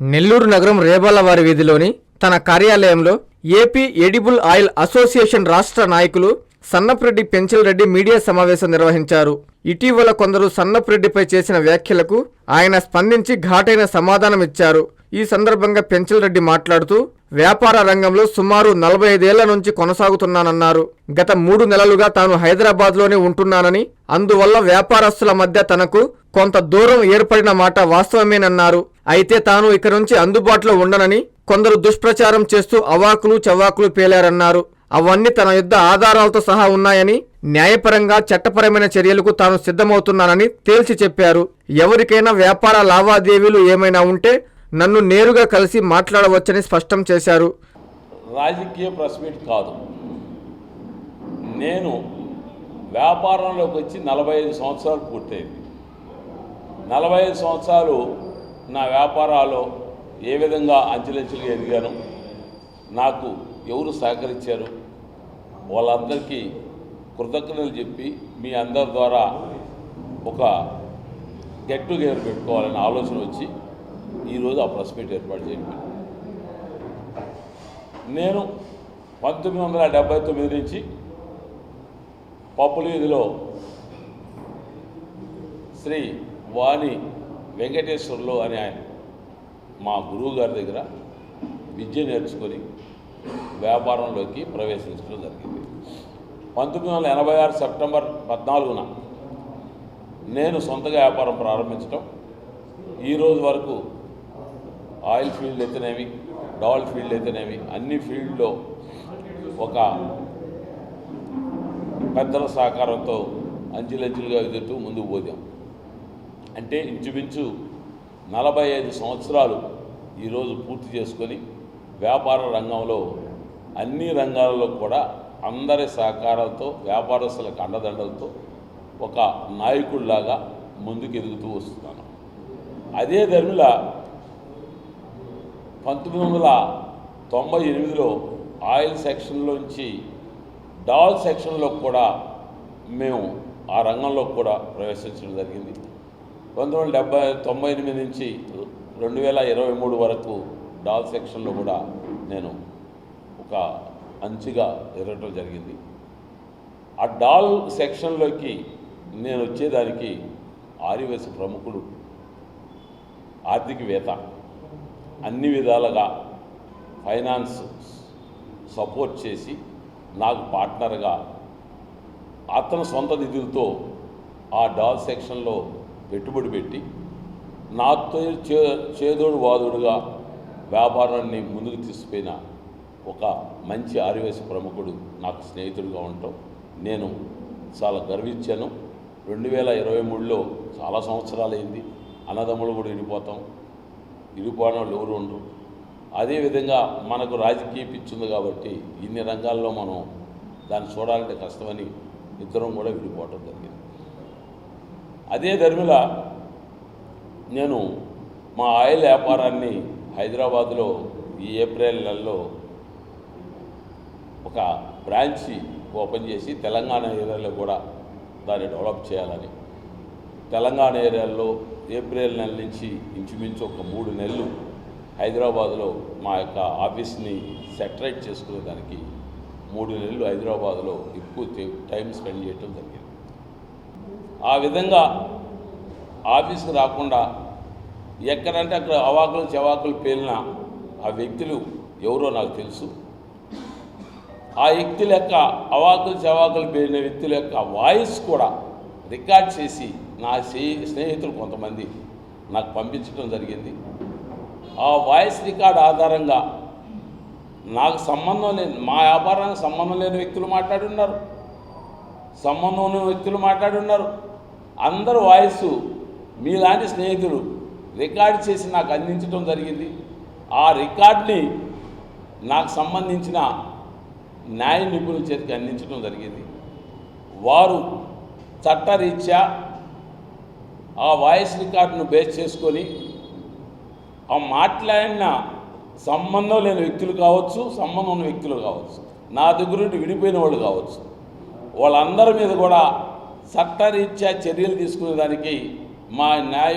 నెల్లూరు నగరం రేబాలవారి వీధిలోని తన కార్యాలయంలో ఏపీ ఎడిబుల్ ఆయిల్ అసోసియేషన్ రాష్ట్ర నాయకులు సన్నప్రెడ్డి పెంచలరెడ్డి మీడియా సమావేశం నిర్వహించారు. ఇటీవల కొందరు సన్నప్రెడ్డిపై చేసిన వ్యాఖ్యలకు ఆయన స్పందించి ఘాటైన సమాధానం ఇచ్చారు. ఈ సందర్భంగా పెంచలరెడ్డి మాట్లాడుతూ వ్యాపార రంగంలో సుమారు నలభై ఐదేళ్ళ నుంచి కొనసాగుతున్నానన్నారు. గత మూడు నెలలుగా తాను హైదరాబాద్లోనే ఉంటున్నానని అందువల్ల వ్యాపారస్తుల మధ్య తనకు కొంత దూరం ఏర్పడిన మాట వాస్తవమేనన్నారు. అయితే తాను ఇక నుంచి అందుబాటులో ఉండనని కొందరు దుష్ప్రచారం చేస్తూ అవాకులు చవాకులు పేలారన్నారు. అవన్నీ తన యుద్ధ ఆధారాలతో సహా ఉన్నాయని న్యాయపరంగా చట్టపరమైన చర్యలకు తాను సిద్ధమవుతున్నానని తేల్చి చెప్పారు. ఎవరికైనా వ్యాపార లావాదేవీలు ఏమైనా ఉంటే నన్ను నేరుగా కలిసి మాట్లాడవచ్చని స్పష్టం చేశారు. రాజకీయ ప్రెస్ మీట్ కాదు. నేను వ్యాపారంలోకి వచ్చి నలభై ఐదు సంవత్సరాలు పూర్తయింది. నలభై ఐదు సంవత్సరాలు నా వ్యాపారాలు ఏ విధంగా అంచెలంచెలుగా ఎదిగాను నాకు ఎవరు సహకరించారు వాళ్ళందరికీ కృతజ్ఞతలు చెప్పి మీ అందరి ద్వారా ఒక గెట్ టుగెదర్ పెట్టుకోవాలనే ఆలోచన వచ్చి ఈరోజు ఆ ప్రెస్ మీట్ ఏర్పాటు చేయండి నేను పంతొమ్మిది వందల డెబ్బై తొమ్మిది నుంచి పప్పుల వీధిలో శ్రీ వాణి వెంకటేశ్వర్లు అనే ఆయన మా గురువు గారి దగ్గర విద్య నేర్చుకొని వ్యాపారంలోకి ప్రవేశించడం జరిగింది. పంతొమ్మిది వందల ఎనభై ఆరు సెప్టెంబర్ పద్నాలుగున నేను సొంతగా వ్యాపారం ప్రారంభించడం ఈరోజు వరకు ఆయిల్ ఫీల్డ్ అయితేనేమి డాల్ ఫీల్డ్ అయితేనేమి అన్ని ఫీల్డ్లో ఒక పెద్దల సహకారంతో అంచెలంచెలుగా ఎదుగుతూ ముందుకు పోదాం. అంటే ఇంచుమించు నలభై ఐదు సంవత్సరాలు ఈరోజు పూర్తి చేసుకొని వ్యాపార రంగంలో అన్ని రంగాలలో కూడా అందరి సహకారాలతో వ్యాపారస్తులకు అండదండలతో ఒక నాయకుడిలాగా ముందుకు ఎదుగుతూ వస్తున్నాను. అదే ధర్మిల పంతొమ్మిది వందల తొంభై ఎనిమిదిలో ఆయిల్ సెక్షన్లోంచి డాల్ సెక్షన్లో కూడా మేము ఆ రంగంలో కూడా ప్రవేశించడం జరిగింది. పంతొమ్మిది వందల డెబ్బై తొంభై ఎనిమిది నుంచి రెండు వేల ఇరవై మూడు వరకు డాల్ సెక్షన్లో కూడా నేను ఒక అంచుగా ఎరగటం జరిగింది. ఆ డాల్ సెక్షన్లోకి నేను వచ్చేదానికి ఆర్యవేశ ప్రముఖుడు ఆర్థికవేత్త అన్ని విధాలుగా ఫైనాన్స్ సపోర్ట్ చేసి నాకు పార్ట్నర్గా అతని సొంత నిధులతో ఆ డాల్ సెక్షన్లో పెట్టుబడి పెట్టి నాతో చే చేదోడు వాదుడుగా వ్యాపారాన్ని ముందుకు తీసుకుపోయిన ఒక మంచి ఆర్యవేశ ప్రముఖుడు నాకు స్నేహితుడిగా ఉండటం నేను చాలా గర్వించాను. రెండు వేల ఇరవై మూడులో చాలా సంవత్సరాలైంది. అన్నదమ్ములు కూడా విడిపోతాం. విడిపోవడం వాళ్ళు ఎవరు ఉండరు. అదేవిధంగా మనకు రాజకీయ పిచ్చింది కాబట్టి ఇన్ని రంగాల్లో మనం దాన్ని చూడాలంటే కష్టమని ఇద్దరం కూడా విడిపోవటం జరిగింది. అదే ధర్మిల నేను మా ఆయిల్ వ్యాపారాన్ని హైదరాబాద్లో ఈ ఏప్రిల్ నెలలో ఒక బ్రాంచి ఓపెన్ చేసి తెలంగాణ ఏరియాలో కూడా దాన్ని డెవలప్ చేయాలని. తెలంగాణ ఏరియాలో ఏప్రిల్ నెల నుంచి ఇంచుమించు ఒక మూడు నెలలు హైదరాబాద్లో మా యొక్క ఆఫీస్ని సెటరేట్ చేసుకునే దానికి మూడు నెలలు హైదరాబాద్లో ఎక్కువ టైం స్పెండ్ చేయటం జరిగింది. ఆ విధంగా ఆఫీస్కి రాకుండా ఎక్కడంటే అక్కడ అవాకులు చవాకులు పేలిన ఆ వ్యక్తులు ఎవరో నాకు తెలుసు. ఆ వ్యక్తుల యొక్క అవాకులు చవాకులు పేరిన వ్యక్తుల యొక్క వాయిస్ కూడా రికార్డ్ చేసి నా స్నేహితులు కొంతమంది నాకు పంపించడం జరిగింది. ఆ వాయిస్ రికార్డ్ ఆధారంగా నాకు సంబంధం లేని మా వ్యాపారానికి సంబంధం లేని వ్యక్తులు మాట్లాడున్నారు. సంబంధం ఉన్న వ్యక్తులు మాట్లాడున్నారు. అందరు వాయిస్ మీలాంటి స్నేహితులు రికార్డ్ చేసి నాకు అందించడం జరిగింది. ఆ రికార్డ్ని నాకు సంబంధించిన న్యాయ నిపుణుల చేతికి అందించడం జరిగింది. వారు చట్టరీత్యా ఆ వాయిస్ రికార్డును బేస్ చేసుకొని ఆ మాట్లాడిన సంబంధం లేని వ్యక్తులు కావచ్చు సంబంధం ఉన్న వ్యక్తులు కావచ్చు నా దగ్గర నుండి విడిపోయిన వాళ్ళు కావచ్చు వాళ్ళందరి మీద కూడా చట్టరీత్యా చర్యలు తీసుకునేదానికి మా న్యాయ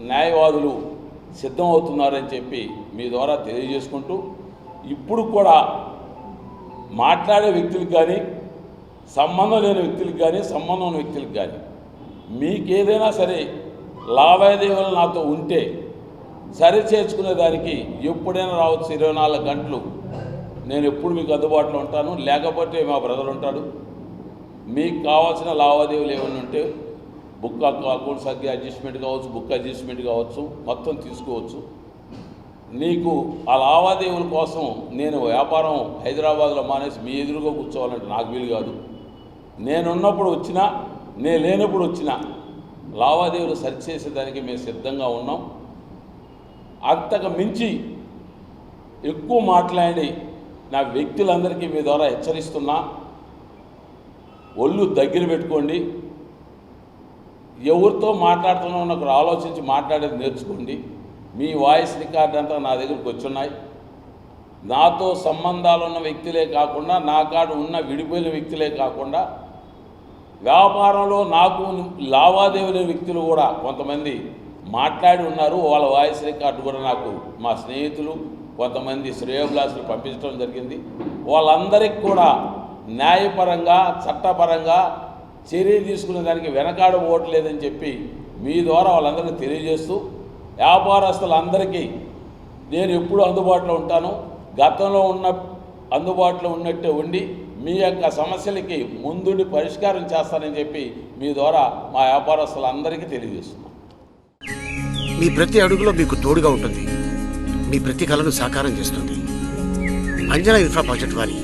న్యాయవాదులు సిద్ధం అవుతున్నారని చెప్పి మీ ద్వారా తెలియజేసుకుంటూ ఇప్పుడు కూడా మాట్లాడే వ్యక్తులకు కానీ సంబంధం లేని వ్యక్తులకు కానీ సంబంధం ఉన్న వ్యక్తులకు కానీ మీకేదైనా సరే లావాదేవీలు నాతో ఉంటే సరి చేసుకునే దానికి ఎప్పుడైనా రావచ్చు ఇరవై నాలుగు గంటలు. నేను ఎప్పుడు మీకు అందుబాటులో ఉంటాను. లేకపోతే మా బ్రదర్ ఉంటాడు. మీకు కావాల్సిన లావాదేవీలు ఏమైనా ఉంటే బుక్ అకౌంట్స్ అగ్గి అడ్జస్ట్మెంట్ కావచ్చు బుక్ అడ్జస్ట్మెంట్ కావచ్చు మొత్తం తీసుకోవచ్చు. నీకు ఆ లావాదేవీల కోసం నేను వ్యాపారం హైదరాబాద్లో మానేసి మీ ఎదురుగా కూర్చోవాలంటే నాకు వీలు కాదు. నేనున్నప్పుడు వచ్చినా నేను లేనప్పుడు వచ్చినా లావాదేవీలు సరిచేసేదానికి మేము సిద్ధంగా ఉన్నాం. అంతకు మించి ఎక్కువ మాట్లాడి నా వ్యక్తులందరికీ మీ ద్వారా హెచ్చరిస్తున్నా. ఒళ్ళు దగ్గర పెట్టుకోండి. ఎవరితో మాట్లాడుతున్నామో ఒకరు ఆలోచించి మాట్లాడేది నేర్చుకోండి. మీ వాయిస్ రికార్డ్ అంతా నా దగ్గరికి వచ్చున్నాయి. నాతో సంబంధాలు ఉన్న వ్యక్తులే కాకుండా నా కాడ ఉన్న విడిపోయిన వ్యక్తులే కాకుండా వ్యాపారంలో నాకు లావాదేవీల వ్యక్తులు కూడా కొంతమంది మాట్లాడి ఉన్నారు. వాళ్ళ వాయిస్ రికార్డు కూడా నాకు మా స్నేహితులు కొంతమంది శ్రేయోభిలాసులు పంపించడం జరిగింది. వాళ్ళందరికీ కూడా న్యాయపరంగా చట్టపరంగా చర్య తీసుకునే దానికి వెనకాడబోవట్లేదని చెప్పి మీ ద్వారా వాళ్ళందరికీ తెలియజేస్తూ వ్యాపారస్తులందరికీ నేను ఎప్పుడు అందుబాటులో ఉంటాను. గతంలో ఉన్న అందుబాటులో ఉన్నట్టే ఉండి మీ యొక్క సమస్యలకి ముందుండి పరిష్కారం చేస్తానని చెప్పి మీ ద్వారా మా వ్యాపారస్తులందరికీ తెలియజేస్తున్నాను. మీ ప్రతి అడుగులో మీకు తోడుగా ఉంటుంది. మీ ప్రతి కళను సాకారం చేస్తుంది. అంజనా ఇన్ఫ్రా ప్రాజెక్ట్ వారి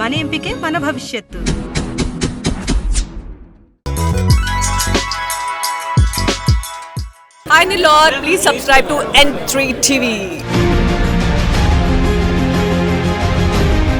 మన ఎంపికే మన భవిష్యత్తు Hi Nilor, please subscribe to N3 TV.